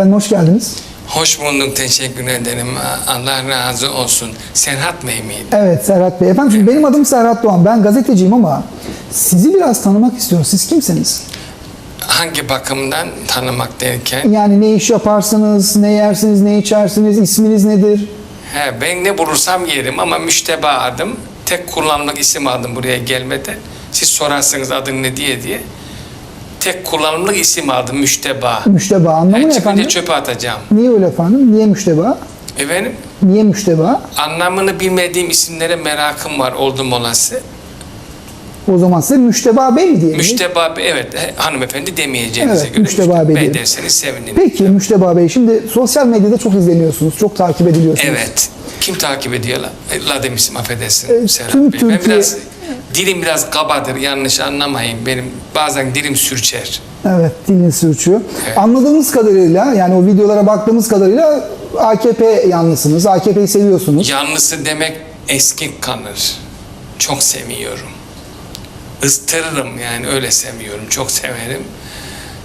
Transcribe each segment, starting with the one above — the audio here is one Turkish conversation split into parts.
Efendim hoş geldiniz. Hoş bulduk, teşekkür ederim. Allah razı olsun. Serhat Bey miydi? Evet Serhat Bey. Efendim benim adım Serhat Doğan. Ben gazeteciyim ama sizi biraz tanımak istiyorum. Siz kimsiniz? Hangi bakımdan tanımak derken? Yani ne iş yaparsınız, ne yersiniz, ne içersiniz, isminiz nedir? He, ben ne bulursam yerim ama müşteba adım. Tek kullanımlık isim aldım buraya gelmeden. Siz sorarsınız adın ne diye diye. Tek kullanımlık isim aldım müşteba. Müşteba anlamı Ben ne efendim? çöpe atacağım. Niye öyle efendim? Niye müşteba? Efendim? Niye müşteba? Anlamını bilmediğim isimlere merakım var oldum olası. O zaman size Müşteba Bey mi diyelim? Müşteba Bey, evet hanımefendi demeyeceğinize Evet, göre Müşteba Bey diyelim. derseniz sevinirim. Peki Müşteba Bey şimdi sosyal medyada çok izleniyorsunuz, çok takip ediliyorsunuz. Evet. Kim takip ediyor la? La demişim affedersin E, Serhat tüm Bey. Ben Türkiye- biraz dilim biraz kabadır yanlış anlamayın. Benim bazen dilim sürçer. Evet, diliniz sürçüyor. Evet. Anladığımız kadarıyla yani o videolara baktığımız kadarıyla AKP yanlısınız, AKP'yi seviyorsunuz. Yanlısı demek eski kanır. Çok seviyorum. Istırırım yani öyle seviyorum. Çok severim.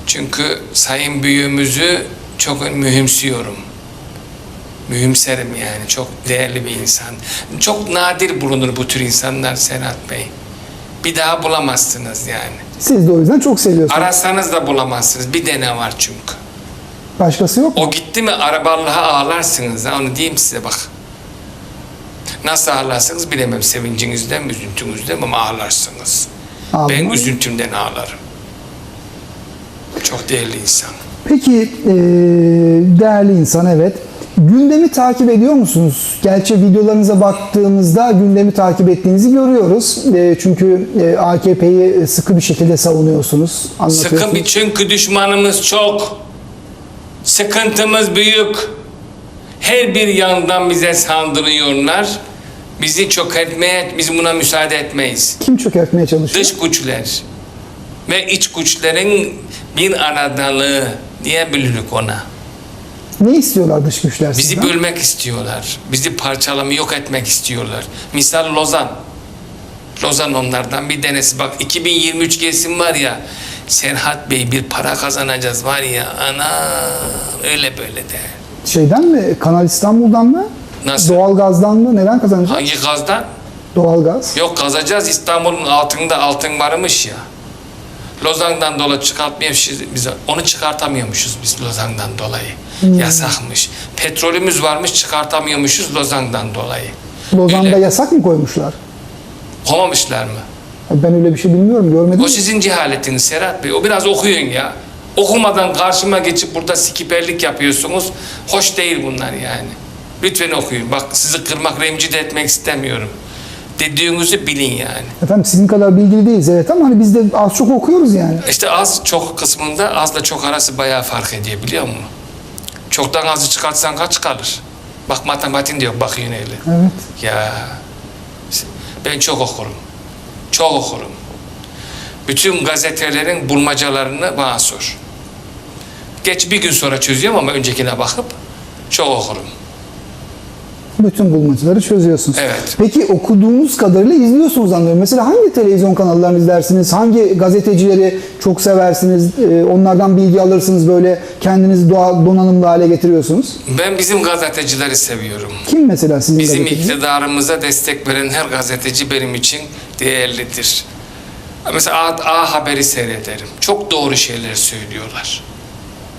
Çünkü sayın büyüğümüzü çok mühimsiyorum. Mühimserim yani. Çok değerli bir insan. Çok nadir bulunur bu tür insanlar Serhat Bey. Bir daha bulamazsınız yani. Siz de o yüzden çok seviyorsunuz. Arasanız da bulamazsınız. Bir tane var çünkü. Başkası yok mu? O gitti mi arabalığa ağlarsınız. Ha, onu diyeyim size bak. Nasıl ağlarsınız bilemem. Sevincinizden mi, üzüntünüzden mi ağlarsınız. Ağlama. Ben üzüntümden ağlarım. Çok değerli insan. Peki eee, değerli insan evet. Gündemi takip ediyor musunuz? Gerçi videolarınıza baktığımızda gündemi takip ettiğinizi görüyoruz. Eee, çünkü eee, AKP'yi sıkı bir şekilde savunuyorsunuz. Sıkın bir çünkü düşmanımız çok. Sıkıntımız büyük. Her bir yandan bize saldırıyorlar. Bizi çökertmeye, biz buna müsaade etmeyiz. Kim çökertmeye çalışıyor? dış güçler ve iç güçlerin bir aradalığı diyebiliriz ona. Ne istiyorlar dış güçler Bizi sizden? bölmek istiyorlar. Bizi parçalamayı yok etmek istiyorlar. Misal Lozan. Lozan onlardan bir tanesi. Bak 2023 gelsin var ya Serhat Bey bir para kazanacağız var ya ana öyle böyle de. Şeyden mi? Kanal İstanbul'dan mı? Nasıl? Doğalgazdan mı? Neden kazanacak? Hangi gazdan? Doğalgaz. Yok kazacağız İstanbul'un altında altın varmış ya. Lozan'dan dolayı çıkartmıyormuşuz biz. Onu çıkartamıyormuşuz biz Lozan'dan dolayı. Yasakmış. Petrolümüz varmış çıkartamıyormuşuz Lozan'dan dolayı. Lozan'da Öyle. yasak mı koymuşlar? Komamışlar mı? Ben öyle bir şey bilmiyorum, görmedim. O sizin cehaletiniz Serhat Bey. O biraz okuyun ya. Okumadan karşıma geçip burada sikiperlik yapıyorsunuz. Hoş değil bunlar yani. Lütfen okuyun. Bak sizi kırmak, rencide etmek istemiyorum. Dediğinizi bilin yani. Efendim sizin kadar bilgili değiliz evet ama hani biz de az çok okuyoruz yani. İşte az çok kısmında azla çok arası bayağı fark ediyor biliyor musun? Çoktan azı çıkartsan kaç kalır? Bak matematiğin diyor bak yine öyle. Evet. Ya ben çok okurum. Çok okurum. Bütün gazetelerin bulmacalarını bana sor. Geç bir gün sonra çözüyorum ama öncekine bakıp çok okurum. Bütün bulmacaları çözüyorsunuz. Evet. Peki okuduğunuz kadarıyla izliyorsunuz anlıyorum. Mesela hangi televizyon kanallarını izlersiniz? Hangi gazetecileri çok seversiniz? Ee, onlardan bilgi alırsınız böyle kendinizi doğa, donanımlı hale getiriyorsunuz. Ben bizim gazetecileri seviyorum. Kim mesela sizin Bizim gazeteciniz? iktidarımıza destek veren her gazeteci benim için değerlidir. Mesela A, A Haber'i seyrederim. Çok doğru şeyler söylüyorlar.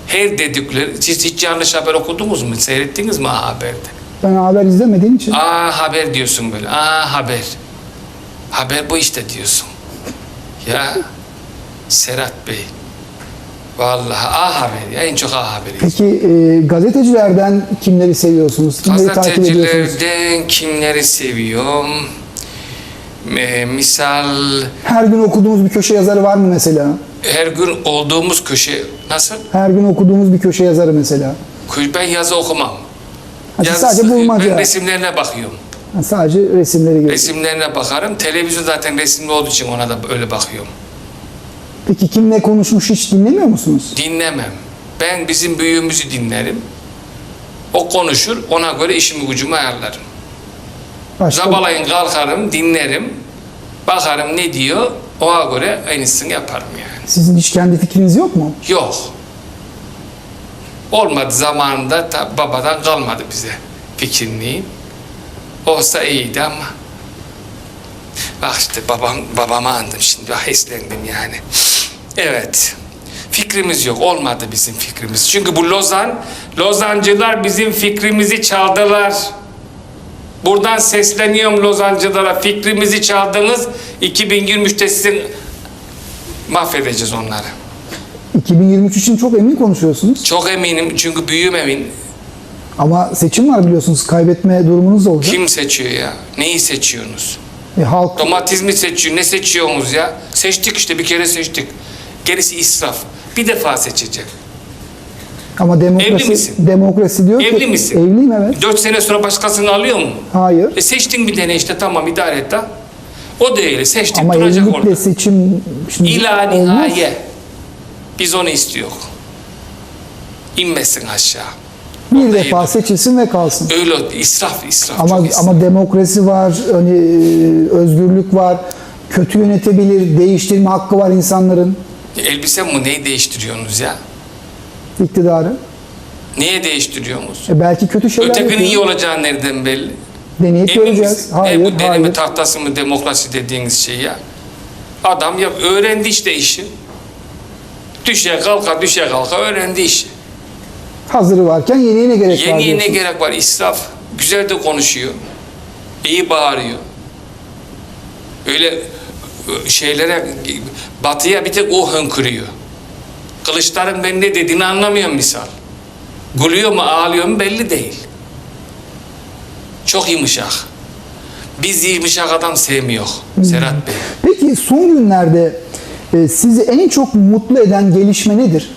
Her dedikleri, siz hiç yanlış haber okudunuz mu? Seyrettiniz mi A Haber'de? Ben haber izlemediğim için. A Haber diyorsun böyle. A Haber. Haber bu işte diyorsun. Ya Serhat Bey. Vallahi A Haber ya en çok A Haber'i. Peki e, gazetecilerden kimleri seviyorsunuz? Kimleri takip ediyorsunuz? Gazetecilerden kimleri seviyorum? Ee, misal Her gün okuduğumuz bir köşe yazarı var mı mesela? her gün olduğumuz köşe nasıl? Her gün okuduğumuz bir köşe yazarı mesela. Ben yazı okumam. Yazı- sadece bulmaca. Ben resimlerine bakıyorum. Ha, Sadece resimleri görüyoruz. Resimlerine bakarım. Televizyon zaten resimli olduğu için ona da öyle bakıyorum. Peki kim ne konuşmuş hiç dinlemiyor musunuz? Dinlemem. Ben bizim büyüğümüzü dinlerim. O konuşur, ona göre işimi gücümü ayarlarım. Başka Sabahleyin kalkarım, dinlerim. Bakarım ne diyor, ona göre iyisini yaparım yani. sizin hiç kendi fikriniz yok mu? Yok. Olmadı zamanında ta, babadan kalmadı bize fikirliğim. Olsa iyiydi ama. Bak işte babam, babama andım şimdi. Bak hislendim yani. Evet. Fikrimiz yok. Olmadı bizim fikrimiz. Çünkü bu Lozan, Lozancılar bizim fikrimizi çaldılar. Buradan sesleniyorum Lozancılara. Fikrimizi çaldınız. 2023'te sizin mahvedeceğiz onları. 2023 için çok emin konuşuyorsunuz. Çok eminim çünkü büyüğüm emin. Ama seçim var biliyorsunuz. Kaybetme durumunuz da olacak. Kim seçiyor ya? Neyi seçiyorsunuz? E, halk Domates mi seçiyor? Ne seçiyorsunuz ya? Seçtik işte bir kere seçtik. Gerisi israf. Bir defa seçecek. ama Evli demokrasi misin? demokrasi diyor ki Evli misin? evliyim evet. Dört sene sonra başkasını alıyor mu? Hayır. E seçtin bir tane işte tamam idare et da. O değil. Seçtik Ama duracak evlilikle orada. seçim şimdi İla nihaye. Biz onu istiyor. İnmesin aşağı. Bir Orada defa iyi. seçilsin ve kalsın. Öyle israf israf Ama çok israf. ama demokrasi var, hani e, özgürlük var. Kötü yönetebilir, değiştirme hakkı var insanların Elbise mi neyi değiştiriyorsunuz ya? iktidarı. Niye değiştiriyorsunuz? E belki kötü şeyler Ötekinin yapıyor. iyi olacağı nereden belli? Deneyip Emin göreceğiz. Hayır, e, bu deneme hayır. tahtası mı demokrasi dediğiniz şey ya? Adam ya öğrendi işte işi. Düşe kalka düşe kalka öğrendi işi. Hazırı varken yeniye ne gerek var Yeniye ne diyorsun. gerek var? İsraf. Güzel de konuşuyor. İyi bağırıyor. Öyle e, şeylere batıya bir tek o hınkırıyor. Kılıçların ben ne dediğini anlamıyorum misal. Gülüyor mu ağlıyor mu belli değil. Çok yumuşak. Biz yumuşak adam sevmiyor Serhat Bey. Peki son günlerde e, sizi en çok mutlu eden gelişme nedir?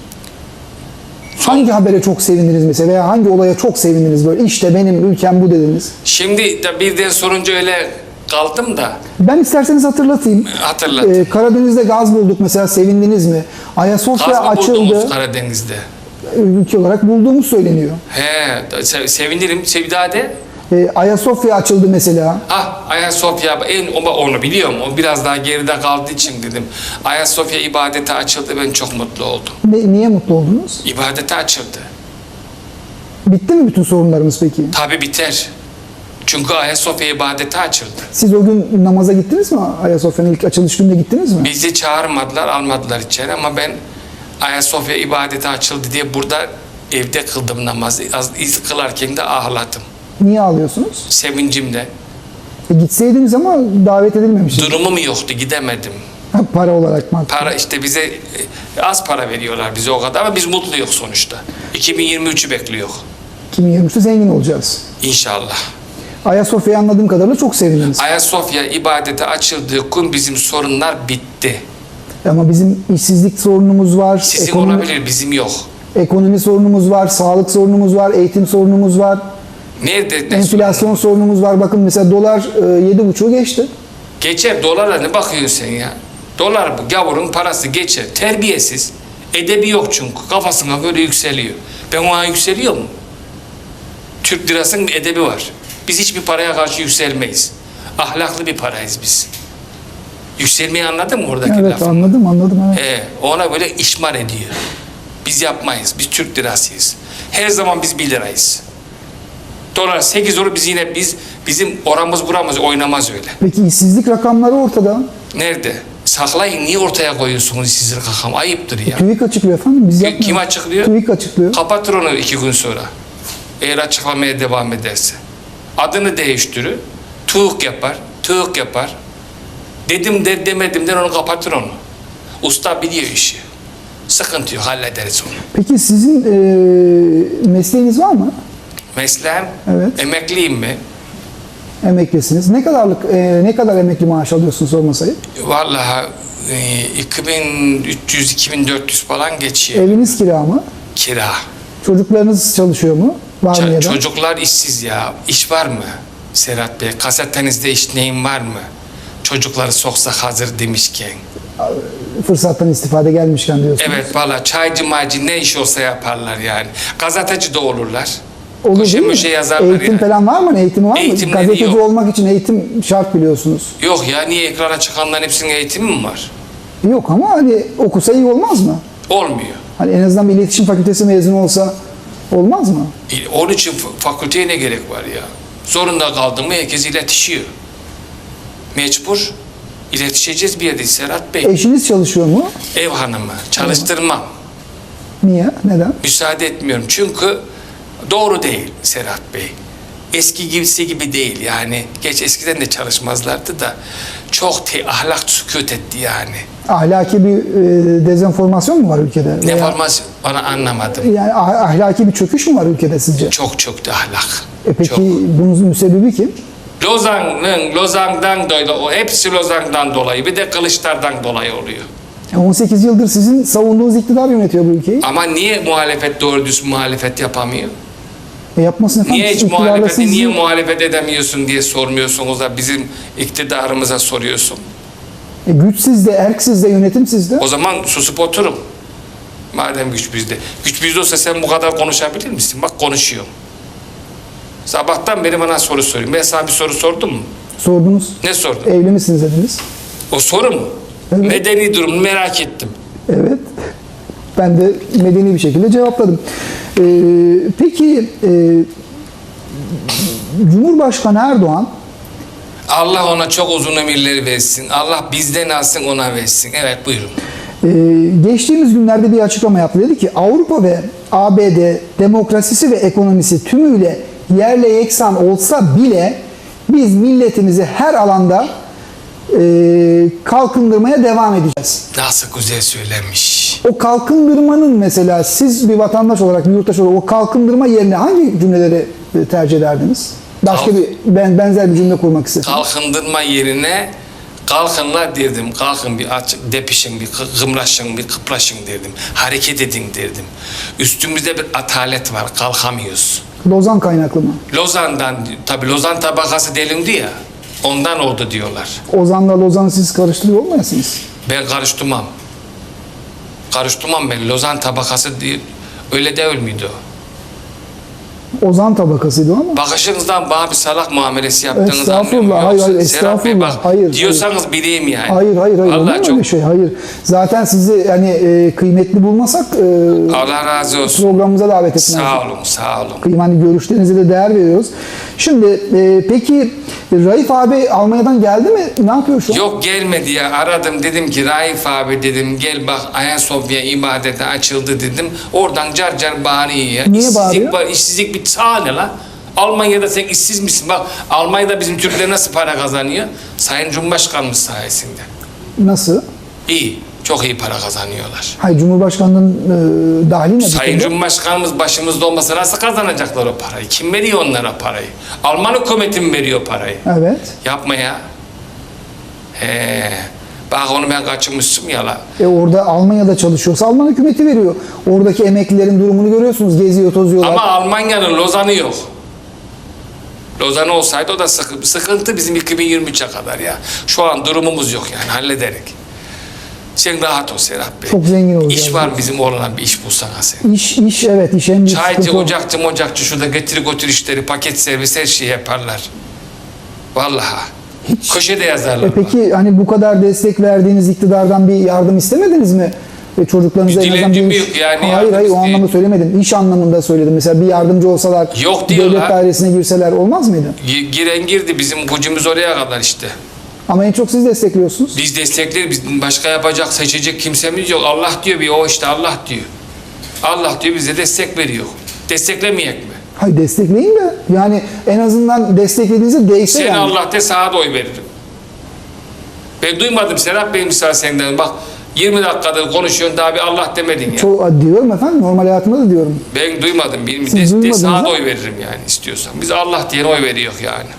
Hangi habere çok sevindiniz mesela veya hangi olaya çok sevindiniz böyle işte benim ülkem bu dediniz. Şimdi de birden sorunca öyle kaldım da Ben isterseniz hatırlatayım. hatırlat. Ee, Karadeniz'de gaz bulduk mesela sevindiniz mi? Ayasofya Gaz mı açıldı. Karadeniz'de? Ülke olarak bulduğumuz söyleniyor. He, se- sevinirim. Sevdade. Ee, Ayasofya açıldı mesela. Ah Ayasofya en o- onu biliyorum. O biraz daha geride kaldığı için dedim. Ayasofya ibadete açıldı. Ben çok mutlu oldum. Ne- niye mutlu oldunuz? İbadete açıldı. Bitti mi bütün sorunlarımız peki? Tabi biter. Çünkü Ayasofya ibadete açıldı. Siz o gün namaza gittiniz mi? Ayasofya'nın ilk açılış gününe gittiniz mi? Bizi çağırmadılar, almadılar içeri ama ben Ayasofya ibadete açıldı diye burada evde kıldım namazı. Az iz kılarken de ağladım. Niye ağlıyorsunuz? Sevincimle. E, gitseydiniz ama davet edilmemişsiniz. Durumum yoktu, gidemedim. Para olarak mı? Para işte bize e, az para veriyorlar bize o kadar ama biz mutluyuz sonuçta. 2023'ü bekliyor. 2023'te zengin olacağız. İnşallah. Ayasofya'yı anladığım kadarıyla çok sevindiniz. Ayasofya ibadete açıldığı gün bizim sorunlar bitti. Ama bizim işsizlik sorunumuz var, Sizin ekonomi, olabilir, bizim yok. ekonomi sorunumuz var, sağlık sorunumuz var, eğitim sorunumuz var, Nerede? ne enflasyon sorunumuz var. Bakın mesela dolar e, 7,5'u geçti. Geçer dolara ne bakıyorsun sen ya? Dolar bu gavurun parası geçer. Terbiyesiz. Edebi yok çünkü. Kafasına göre yükseliyor. Ben ona yükseliyor mu? Türk lirasının bir edebi var. Biz hiçbir paraya karşı yükselmeyiz. Ahlaklı bir parayız biz. Yükselmeyi anladın mı oradaki Evet lafı? anladım anladım. Evet. He, ona böyle işmar ediyor. Biz yapmayız. Biz Türk lirasıyız. Her zaman biz 1 lirayız. Dolar 8 olur biz yine biz bizim oramız buramız oynamaz öyle. Peki işsizlik rakamları ortada. Nerede? Saklayın niye ortaya koyuyorsunuz sizin kakam? Ayıptır ya. TÜİK açıklıyor efendim. Biz yapmıyoruz. Kim açıklıyor? TÜİK açıklıyor. Kapatır onu iki gün sonra. Eğer açıklamaya devam ederse. Adını değiştirir. Tuğuk yapar. Tuğuk yapar. Dedim der demedim der onu kapatır onu. Usta biliyor işi. Sıkıntı yok hallederiz onu. Peki sizin e, mesleğiniz var mı? Mesleğim Evet. emekliyim mi? Emeklisiniz. Ne kadarlık e, ne kadar emekli maaş alıyorsunuz sorma sayıp? Vallahi e, 2300-2400 falan geçiyor. Eviniz kira mı? Kira. Çocuklarınız çalışıyor mu? Var mı Ç- ya da? çocuklar işsiz ya. İş var mı? Serhat Bey, kasetenizde iş neyin var mı? Çocukları soksak hazır demişken. Fırsattan istifade gelmişken diyorsunuz. Evet valla çaycı macı ne iş olsa yaparlar yani. Gazeteci de olurlar. Olur Köşe möşe yazarlar Eğitim yani. falan var mı? Eğitimi var mı? Eğitimleri Gazeteci yok. olmak için eğitim şart biliyorsunuz. Yok ya niye ekrana çıkanların hepsinin eğitimi mi var? Yok ama hani okusa iyi olmaz mı? Olmuyor. Hani en azından bir iletişim fakültesi mezunu olsa Olmaz mı? E, Onun için fa- fakülteye ne gerek var ya? Zorunda kaldın mı herkes iletişiyor. Mecbur. İletişeceğiz bir yerde Serhat Bey. Eşiniz çalışıyor mu? Ev hanımı. Çalıştırmam. Niye? Neden? Müsaade etmiyorum. Çünkü doğru değil Serhat Bey. Eski gibisi gibi değil yani. Geç eskiden de çalışmazlardı da çok te ahlak sükut etti yani. Ahlaki bir e, dezenformasyon mu var ülkede? Ne Veya- forması bana anlamadım. Yani ah- ahlaki bir çöküş mü var ülkede sizce? Çok çok da ahlak. E peki Çok. bunun müsebbibi kim? Lozan'ın, Lozan'dan dolayı, o hepsi Lozan'dan dolayı, bir de Kılıçlar'dan dolayı oluyor. E 18 yıldır sizin savunduğunuz iktidar yönetiyor bu ülkeyi. Ama niye muhalefet doğru düz muhalefet yapamıyor? E yapmasın efendim. Niye hiç muhalefeti niye muhalefet edemiyorsun diye sormuyorsunuz da bizim iktidarımıza soruyorsun. E güç sizde, erk sizde, yönetim sizde. O zaman susup oturum. Madem güç bizde. Güç bizde olsa sen bu kadar konuşabilir misin? Bak konuşuyorum. Sabahtan beri bana soru soruyor. Ben sana bir soru sordum mu? Sordunuz. Ne sordum? Evli misiniz dediniz. O soru mu? Evet. Medeni durum merak ettim. Evet. Ben de medeni bir şekilde cevapladım. Ee, peki e, Cumhurbaşkanı Erdoğan Allah ona çok uzun ömürleri versin. Allah bizden alsın ona versin. Evet buyurun. e, geçtiğimiz günlerde bir açıklama yaptı. Dedi ki Avrupa ve ABD demokrasisi ve ekonomisi tümüyle yerle yeksan olsa bile biz milletimizi her alanda e, kalkındırmaya devam edeceğiz. Nasıl güzel söylenmiş. O kalkındırmanın mesela siz bir vatandaş olarak, bir yurttaş olarak o kalkındırma yerine hangi cümleleri e, tercih ederdiniz? Başka Kalk- bir ben benzer bir cümle kurmak istedim. Kalkındırma yerine kalkınlar derdim. Kalkın bir aç, depişin, bir kımraşın, bir kıplaşın derdim. Hareket edin derdim. Üstümüzde bir atalet var. Kalkamıyoruz. Lozan kaynaklı mı? Lozan'dan, tabi Lozan tabakası delindi ya. Ondan oldu diyorlar. Ozan'la Lozan'ı siz karıştırıyor olmayasınız. Ben karıştırmam. Karıştırmam ben. Lozan tabakası değil. Öyle değil miydi o? Ozan tabakasıydı ama. Bakışınızdan bana bir salak muamelesi yaptığınızı Estağfurullah, hayır, hayır, Serhat Bey estağfurullah, bak, hayır, diyorsanız bileyim yani. Hayır hayır hayır. Vallahi çok öyle şey? Hayır. Zaten sizi hani e, kıymetli bulmasak e, Allah razı olsun. programımıza davet etmezdik. Sağ olun, sağ olun. Kıyım hani görüşlerinize de değer veriyoruz. Şimdi e, peki Raif abi Almanya'dan geldi mi? Ne yapıyor şu an? Yok gelmedi ya aradım dedim ki Raif abi dedim gel bak Ayasofya ibadete açıldı dedim. Oradan car car bağırıyor ya. Niye işsizlik bağırıyor? işsizlik bir çağ ne lan? Almanya'da sen işsiz misin? Bak Almanya'da bizim Türkler nasıl para kazanıyor? Sayın Cumhurbaşkanımız sayesinde. Nasıl? İyi, çok iyi para kazanıyorlar. Hayır Cumhurbaşkanı'nın e, dahili ne? Sayın? Cumhurbaşkanımız başımızda olmasa nasıl kazanacaklar o parayı? Kim veriyor onlara parayı? Alman hükümeti mi veriyor parayı? Evet. Yapma ya. He. Bak onu ben kaçırmışım ya la. E orada Almanya'da çalışıyorsa Alman hükümeti veriyor. Oradaki emeklilerin durumunu görüyorsunuz. Geziyor, tozuyorlar. Ama Almanya'nın Lozan'ı yok. Lozan olsaydı o da sıkı- sıkıntı bizim 2023'e kadar ya. Şu an durumumuz yok yani hallederek. Sen rahat ol Serap Bey. Çok zengin olacağız. İş var bizim oğlana bir iş bulsana sen. İş, iş evet iş en büyük Çaycı, sıkıntı ocakçı, mocakçı şurada getir götür işleri, paket servis her şeyi yaparlar. Vallahi. Hiç. Köşede yazarlar. E peki hani bu kadar destek verdiğiniz iktidardan bir yardım istemediniz mi? E çocuklarınıza Bir en azından bir yok yani, Hayır hayır o anlamda söylemedim. İş anlamında söyledim. Mesela bir yardımcı olsalar Yok devlet dairesine girseler olmaz mıydı? Gi- Giren girdi bizim gücümüz oraya kadar işte. Ama en çok siz destekliyorsunuz. Biz destekler, biz başka yapacak, seçecek kimsemiz yok. Allah diyor bir o işte Allah diyor. Allah diyor bize destek veriyor. Desteklemeyek mi? Hayır destekleyin de yani en azından desteklediğinizde değse Sen yani. Allah de sağa da oy veririm. Ben duymadım Serap Bey misal senden. Bak 20 dakikadır konuşuyorsun daha bir Allah demedin ya. Çok diyorum efendim normal hayatımda da diyorum. Ben duymadım. Bilmiyorum. Siz De, sağa da oy veririm yani istiyorsan. Biz Allah diye oy veriyor yani.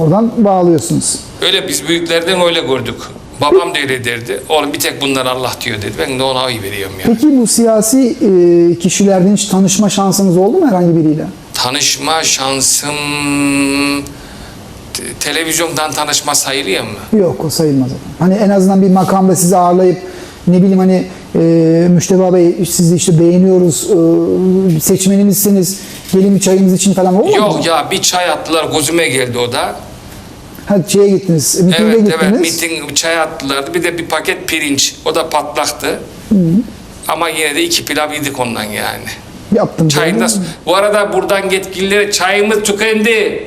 Oradan bağlıyorsunuz. Öyle biz büyüklerden öyle gördük. Babam da öyle derdi. Oğlum bir tek bunlar Allah diyor dedi. Ben de ona oy veriyorum yani. Peki bu siyasi e, kişilerden hiç tanışma şansınız oldu mu herhangi biriyle? Tanışma şansım te- televizyondan tanışma sayılıyor mu? Yok o sayılmaz. Hani en azından bir makamda sizi ağırlayıp ne bileyim hani e, Müşteba Bey sizi işte beğeniyoruz, e, seçmenimizsiniz, gelin bir çayımız için falan olmadı mı? Yok ya bir çay attılar gözüme geldi o da. Ha, şeye gittiniz, mitinge Evet gittiniz. evet miting çay attılar. Bir de bir paket pirinç. O da patlaktı. Ama yine de iki pilav yedik ondan yani. Yaptım. Çayında, bu arada buradan yetkililere çayımız tükendi.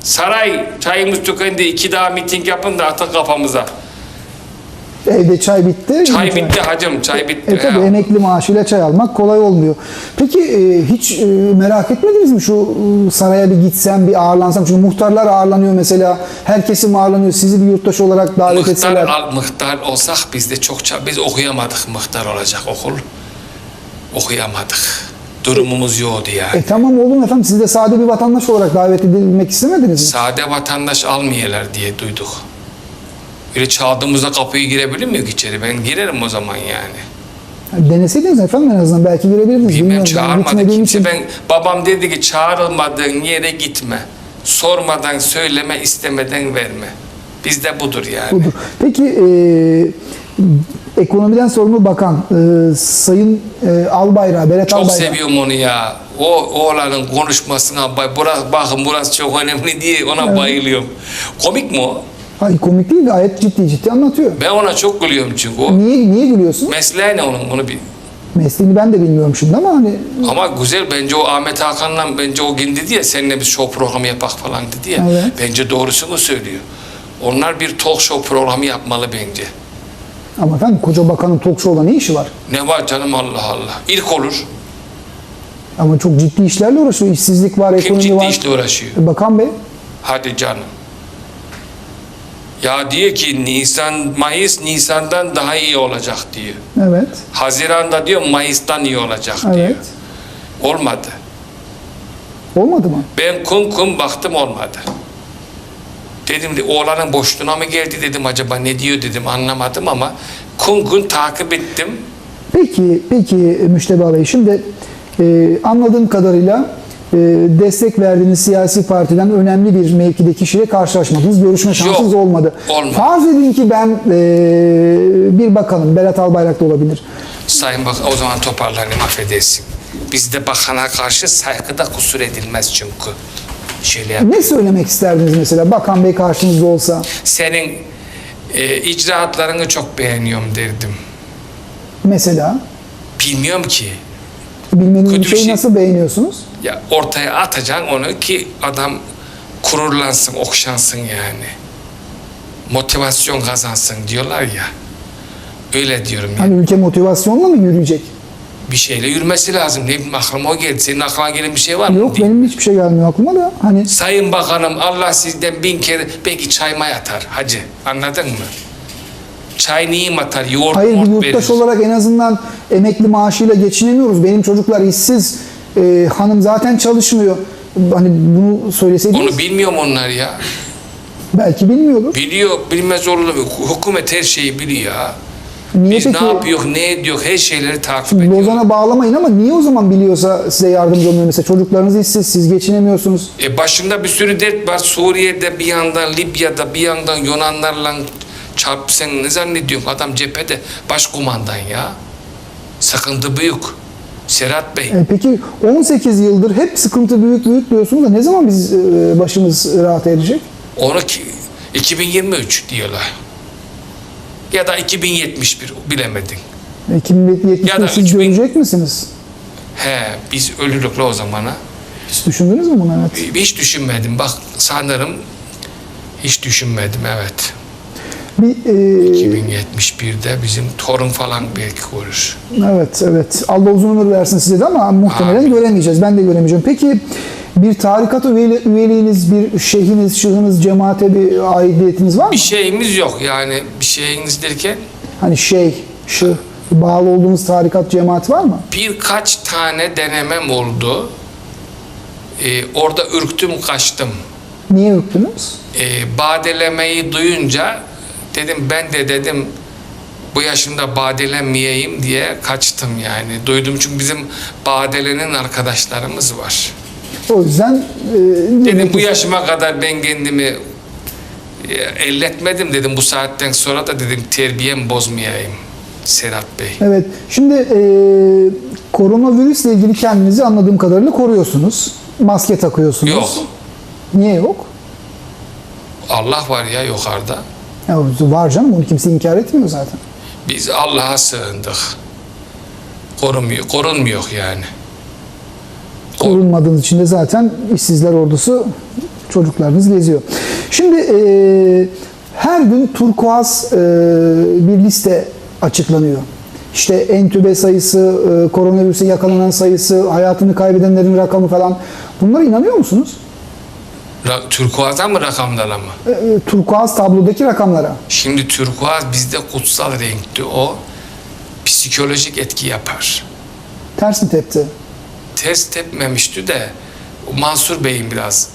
Saray çayımız tükendi. İki daha miting yapın da atın kafamıza. Evde çay bitti. Çay bitti hacım, çay bitti. E tabii Ya. emekli maaşıyla çay almak kolay olmuyor. Peki e, hiç e, merak etmediniz mi şu e, saraya bir gitsem, bir ağırlansam? Çünkü muhtarlar ağırlanıyor mesela. Her kesim ağırlanıyor. Sizi bir yurttaş olarak davet Mıhtar, etseler. al, mıhtar olsak biz de çokça biz okuyamadık mıhtar olacak okul. Okuyamadık. Durumumuz yoktu yani. E tamam oğlum efendim siz de sade bir vatandaş olarak davet edilmek istemediniz mi? Sade vatandaş almıyorlar diye duyduk. Böyle çaldığımızda kapıyı girebilir miyiz içeri? Ben girerim o zaman yani. Deneseydiniz efendim en azından belki girebilirdiniz. Bilmem Bilmiyorum, ben çağırmadı gitmediğim kimse. için- Ben babam dedi ki çağrılmadığın yere gitme. Sormadan söyleme, istemeden verme. Bizde budur yani. Budur. Peki e, ekonomiden sorumlu bakan e, Sayın e, Albayrak, Berat Çok Albayrak. seviyorum onu ya. O oğlanın konuşmasına bay, burası, bakın burası çok önemli diye ona bayılıyorum. Komik mi o? Hayır komik değil gayet ciddi ciddi anlatıyor. Ben ona çok gülüyorum çünkü o. Niye niye gülüyorsun? Mesleği ne onun onu bir. Mesleğini ben de bilmiyorum şimdi ama hani Ama güzel bence o Ahmet Hakan'la bence o gün dedi ya seninle bir show programı yapak falan dedi ya. Evet. Bence doğrusunu söylüyor. Onlar bir talk show programı yapmalı bence. ama efendim koca bakanın talk show'da ne işi var? Ne var canım Allah Allah. İlk olur. Ama çok ciddi işlerle uğraşıyor. İşsizlik var, Kim ekonomi ciddi var. işle uğraşıyor? E, Bakan Bey Hadi canım. Ya diyor ki Nisan, Mayıs Nisan'dan daha iyi olacak diyor. evet. Haziran'da diyor Mayıs'tan iyi olacak diyor. Evet. Olmadı. Olmadı mı? Ben kum kum baktım olmadı. Dedim de oğlanın boşluğuna mı geldi dedim acaba ne diyor dedim anlamadım ama kum kum takip ettim. Peki, peki Müşteba Bey şimdi e, anladığım kadarıyla destek verdiğiniz siyasi partiden önemli bir mevkide kişiyle karşılaşmadınız. Görüşme şansınız Yok, olmadı. olmadı. Farz edin ki ben e, bir bakanım, Berat Albayrak da olabilir. Sayın bak o zaman toparlanayım affedersin. Bizde bakana karşı saygıda kusur edilmez çünkü. Şöyle yap. Ne söylemek isterdiniz mesela Bakan Bey karşınızda olsa? Senin e, icraatlarını çok beğeniyorum derdim. Mesela Bilmiyorum ki. bilmediğiniz bir şey. nasıl beğeniyorsunuz? Ya ortaya atacaksın onu ki adam gururlansın, okşansın yani. Motivasyon kazansın diyorlar ya. Öyle diyorum ya. Hani ülke motivasyonla mı yürüyecek? Bir şeyle yürümesi lazım. Ne bileyim aklıma o geldi. Senin aklına gelen bir şey var mı? Yok Değil. benim hiçbir şey gelmiyor aklıma da hani Sayın Bakanım Allah sizden bin kere belki çayma yatar hacı. Anladın mı? Çay neyim atar? Yoğurt hayır bir yurttaş verir. olarak en azından emekli maaşıyla geçinemiyoruz. Benim çocuklar işsiz, e, hanım zaten çalışmıyor. Hani bunu söyleseydiniz Onu bilmiyorum onlar ya. belki bilmiyordur. Biliyor, bilmez olur mu? Hükümet her şeyi biliyor ya. Niye Biz peki ne yapıyor, ne ediyor, her şeyleri takip ediyor. Lozan'a bağlamayın ama niye o zaman biliyorsa size yardımcı olmuyor? Mesela çocuklarınız işsiz, siz geçinemiyorsunuz. E başında bir sürü dert var. Suriye'de bir yandan, Libya'da bir yandan Yunanlarla çarp sen ne zannediyorsun? Adam cephede başkumandan ya. Sıkıntı büyük. Serhat Bey. E, peki 18 yıldır hep sıkıntı büyük büyük diyorsunuz da ne zaman biz e, başımız rahat erecek? Onu ki, 2023 diyorlar. Ya da 2071 bilemedin. E, kim yetmiş Ya da siz 3000 görecek misiniz? He biz ölürük o zamana. Hiç düşündünüz mü bunu? Evet. Hiç düşünmedim. Bak sanırım hiç düşünmedim evet. Bir, e, 2071'de bizim torun falan belki görür. evet, evet. Allah uzun ömür versin size de ama muhtemelen Amin. göremeyeceğiz. Ben de göremeyeceğim. Peki bir tarikat üyeli- üyeliğiniz, bir şeyhiniz, şıhınız, cemaate bir aidiyetiniz var mı? Bir şeyimiz yok yani bir şeyiniz derken Hani şey, şıh, bağlı olduğunuz tarikat, cemaat var mı? birkaç tane denemem oldu. Ee, orada ürktüm kaçtım. Niye ürktünüz? Ee, badelemeyi duyunca dedim ben de dedim bu yaşımda badelenmeyeyim diye kaçtım yani. Duydum çünkü bizim badelenin arkadaşlarımız var. O yüzden e, Dedim bu yaşıma kadar ben kendimi e, elletmedim dedim bu saatten sonra da dedim terbiyem bozmayayım Serhat Bey. Evet. Şimdi e, koronavirüsle ilgili kendinizi anladığım kadarıyla koruyorsunuz. Maske takıyorsunuz. Yok. Niye yok? Allah var ya yukarıda. Ya, var canım onu kimse inkar etmiyor zaten. Biz Allah'a sığındık. Korunmuyor, korunmuyor yani. Korunmadığınız için de zaten işsizler ordusu çocuklarınız geziyor. Şimdi e, her gün turkuaz e, bir liste açıklanıyor. İşte entübe sayısı, e, koronavirüse yakalanan sayısı, hayatını kaybedenlerin rakamı falan. Bunlara inanıyor musunuz? Ra- Turkuaz'dan mı rakamlara mı? E, e, turkuaz tablodaki rakamlara. Şimdi turkuaz bizde kutsal renkti o. Psikolojik etki yapar. Ters mi tepti? Ters tepmemişti de Mansur Bey'in biraz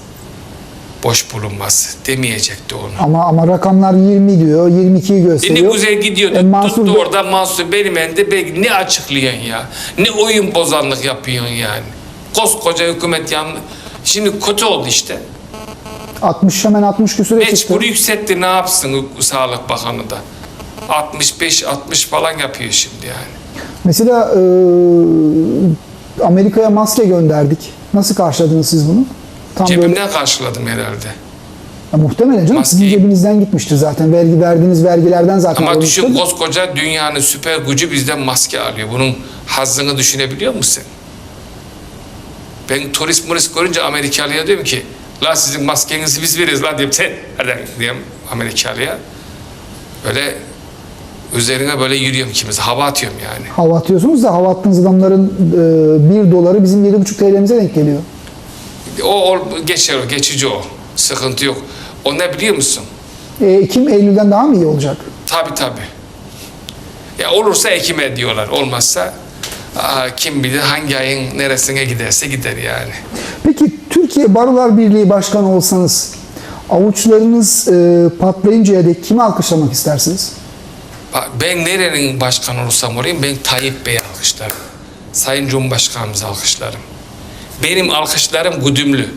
boş bulunması demeyecekti onu. Ama ama rakamlar 20 diyor, 22'yi E ne gösteriyor. güzel gidiyordu. E, Mansur Tuttu Bey- orada Mansur benim elimde belki ne açıklayan ya. Ne oyun bozanlık yapıyorsun yani. Koskoca hükümet yan. Şimdi kötü oldu işte. 60 hemen 60 küsüre çıktı. Mecbur yükseltti ne yapsın Sağlık Bakanı da. 65-60 falan yapıyor şimdi yani. Mesela e, Amerika'ya maske gönderdik. Nasıl karşıladınız siz bunu? Tam böyle Cebimden karşıladım herhalde. Ya muhtemelen canım sizin Maskeyi- cebinizden gitmiştir zaten. Vergi verdiğiniz vergilerden zaten Ama düşün koskoca dünyanın süper gücü bizden maske alıyor. Bunun hazzını düşünebiliyor musun? Ben turist murist görünce Amerikalıya diyorum ki la sizin maskenizi biz veririz la diyeyim sen hadi diyeyim Amerikalıya. Böyle üzerine böyle yürüyorum ikimiz. Hava atıyorum yani. Hava atıyorsunuz da hava attığınız adamların e, 1 doları bizim 7,5 TL'mize denk geliyor. O, o geçer o geçici o. Sıkıntı yok. O ne biliyor musun? E, Ekim Eylül'den daha mı iyi olacak? Tabi tabi. Ya olursa Ekim'e diyorlar. Olmazsa kim bilir hangi ayın neresine giderse gider yani. Peki Türkiye Barolar Birliği Başkanı olsanız avuçlarınız e, patlayıncaya dek kimi alkışlamak istersiniz? Ben nerenin başkanı olursam olayım ben Tayyip Bey'i alkışlarım. Sayın Cumhurbaşkanımızı alkışlarım. Benim alkışlarım güdümlü.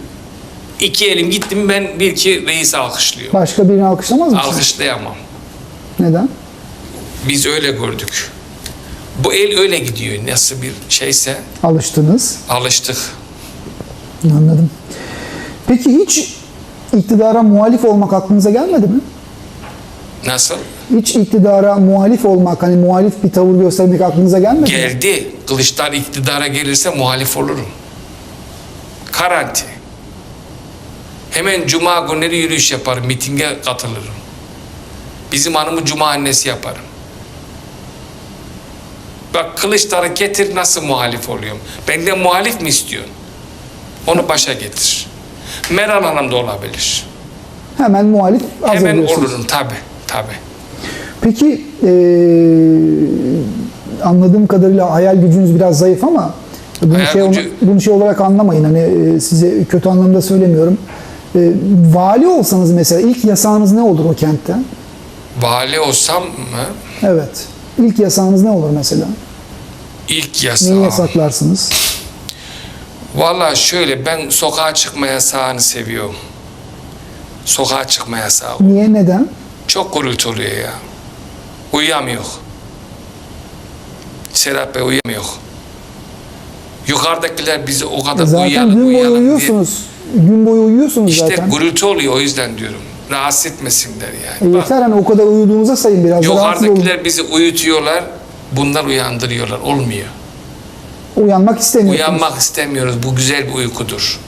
İki elim gittim ben bir iki reisi alkışlıyorum. Başka birini alkışlamaz mısınız? Alkışlayamam. Neden? Biz öyle gördük. Bu el öyle gidiyor. Nasıl bir şeyse Alıştınız. alıştık. Anladım. Peki hiç iktidara muhalif olmak aklınıza gelmedi mi? Nasıl? Hiç iktidara muhalif olmak, hani muhalif bir tavır göstermek aklınıza gelmedi mi? Geldi. Kılıçlar iktidara gelirse muhalif olurum. Karanti. Hemen cuma günleri yürüyüş yaparım, mitinge katılırım. Bizim hanımı cuma annesi yaparım. Bak Kılıçdaroğlu getir nasıl muhalif oluyorum. Benden muhalif mi istiyorsun? Onu başa getir. Meral Hanım da olabilir. Hemen muhalif Hemen olurum tabi tabi. Peki eee, anladığım kadarıyla hayal gücünüz biraz zayıf ama bunu Hayal şey, gücü- bunu şey olarak anlamayın. Hani e, size kötü anlamda söylemiyorum. E, vali olsanız mesela ilk yasağınız ne olur o kentte? Vali olsam mı? Evet. İlk yasağınız ne olur mesela? İlk Neyi yasağım. yasaklarsınız? Valla şöyle ben sokağa çıkma yasağını seviyorum. Sokağa çıkma yasağı. Niye, neden? Çok gürültü oluyor ya. Uyuyamıyor. Serap Bey uyuyamıyor. Yukarıdakiler bizi o kadar E Zaten uyuyalım gün boyu uyuyalım diye. uyuyorsunuz. Gün boyu uyuyorsunuz İşte zaten. gürültü oluyor o yüzden diyorum. Rahatsız etmesinler yani. E Bak, yeter hani o kadar uyuduğunuza sayın biraz yukarıdakiler bizi uyutuyorlar. Bunlar uyandırıyorlar. Olmuyor. Uyanmak istemiyorsunuz. Uyanmak istemiyoruz. Bu güzel bir uykudur.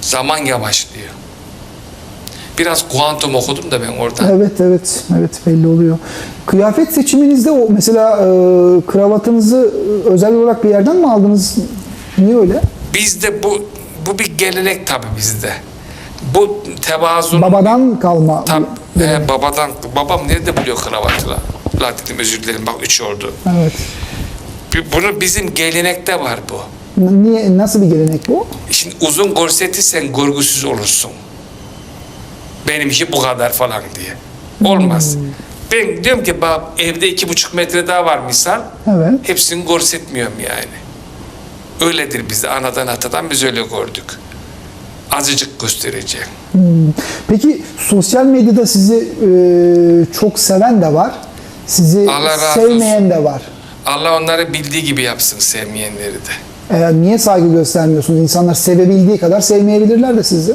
Zaman yavaşlıyor. Biraz kuantum okudum da ben orada. Evet evet evet belli oluyor. Kıyafet seçiminizde o mesela e, kravatınızı e, özel olarak bir yerden mi aldınız? Niye öyle? Bizde bu bu bir gelenek tabii bizde. Bu tevazun Babadan kalma. Tam, he, babadan babam nerede buluyor kravatı la? Dedim özür dilerim bak üç oldu. Evet. Bunu bizim gelenekte var bu. Niye nasıl bir gelenek bu? Şimdi uzun gorseti sen görgüsüz olursun. Benimki bu kadar falan diye. Olmaz. Ben diyorum ki bab evde iki buçuk metre daha var misal. Evet. Hepsini gorsetmiyorum yani. Öyledir bizde anadan atadan biz öyle gördük. Azıcık göstereceğim. Peki sosyal medyada sizi e, çok seven de var. Sizi sevmeyen de var. Allah onları bildiği gibi yapsın sevmeyenleri de. E, niye saygı göstermiyorsunuz? İnsanlar sevebildiği kadar sevmeyebilirler de sizi.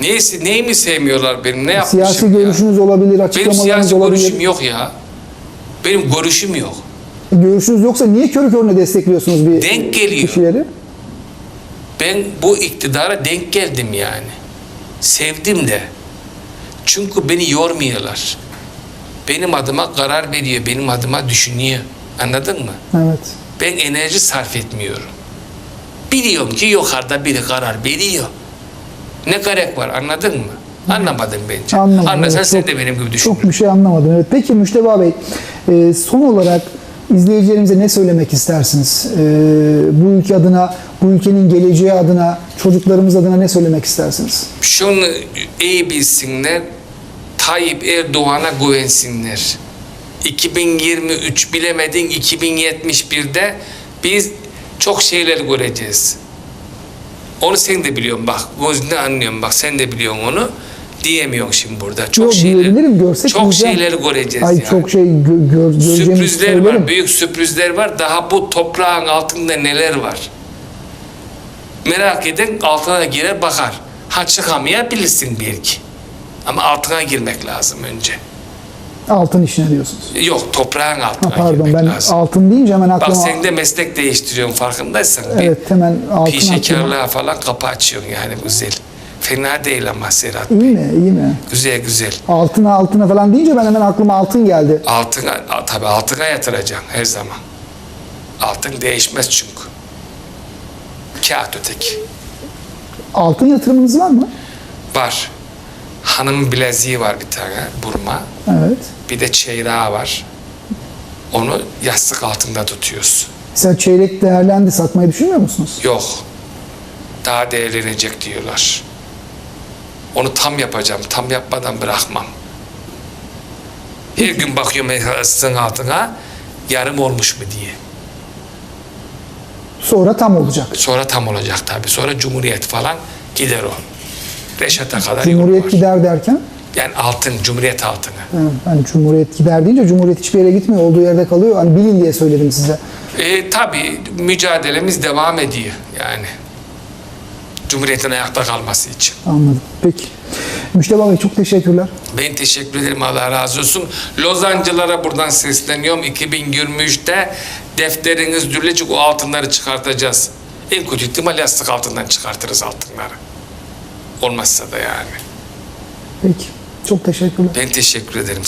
Neyse, neyi mi sevmiyorlar benim? Ne yapmışım Siyasi ya? görüşünüz olabilir, Benim açıklamalarınız siyasi olabilir. görüşüm yok ya. Benim görüşüm yok. Görüşünüz yoksa niye körü körüne destekliyorsunuz bir Denk geliyor. kişileri? Ben bu iktidara denk geldim yani. Sevdim de. Çünkü beni yormuyorlar. Benim adıma karar veriyor, benim adıma düşünüyor. Anladın mı? Evet. Ben enerji sarf etmiyorum. Biliyorum ki yukarıda biri karar veriyor. Ne gerek var anladın mı? Anlamadın bence. Anlamadım. Anlasan Evet, sen çok- de benim gibi Çok düşünürsün. bir şey anlamadım. Evet. Peki Müşteba Bey, e, son olarak izleyicilerimize ne söylemek istersiniz? E, bu ülke adına, bu ülkenin geleceği adına, çocuklarımız adına ne söylemek istersiniz? Şunu iyi bilsinler, Tayyip Erdoğan'a güvensinler. 2023 bilemedin 2071'de biz çok şeyler göreceğiz. Onu sen de biliyorsun bak. Gözünde anlıyorum bak sen de biliyorsun onu. Diyemiyorsun şimdi burada. Çok Yok, şeyler. görsek çok diyeceğim. şeyler göreceğiz Ay yani. çok şey gö- gör, Sürprizler söylerim. var, büyük sürprizler var. Daha bu toprağın altında neler var? Merak eden altına girer bakar. Ha çıkamayabilirsin belki. Ama altına girmek lazım önce. Altın işine diyorsunuz. Yok toprağın altına Ha, pardon girmek ben lazım. altın deyince hemen Bak aklıma... sen de meslek değiştiriyorsun farkındaysan. Evet hemen altın aklıma. pişekarlığa falan kapı açıyorsun yani güzel. Fena değil ama Serhat. İyi mi? İyi mi? Güzel güzel. Altına altına falan deyince ben hemen aklıma altın geldi. Altına, tabii altına yatıracaksın her zaman. Altın değişmez çünkü. Kağıt öteki. Altın yatırımınız var mı? Var. Hanım bileziği var bir tane burma. Evet. Bir de çeyreği var. Onu yastık altında tutuyoruz. Mesela çeyrek değerlendi satmayı düşünmüyor musunuz? Yok. Daha değerlenecek diyorlar. Onu tam yapacağım. Tam yapmadan bırakmam. Her gün bakıyorum yastığın altına yarım olmuş mu diye. Sonra tam olacak. Sonra tam olacak tabii. Sonra Cumhuriyet falan gider o. Reşat'a kadar Cumhuriyet gider derken Yani altın, Cumhuriyet altını. ha, hani Cumhuriyet gider deyince Cumhuriyet hiçbir yere gitmiyor. Olduğu yerde kalıyor. Hani bilin diye söyledim size. E, tabii mücadelemiz devam ediyor yani. Cumhuriyetin ayakta kalması için. Anladım. Peki. Müşteba Bey çok teşekkürler. Ben teşekkür ederim Allah razı olsun. Lozancılara buradan sesleniyorum. 2023'te defteriniz dürülecek o altınları çıkartacağız. En kötü ihtimal yastık altından çıkartırız altınları. Olmazsa da yani. Peki. Çok teşekkürler. Ben teşekkür ederim.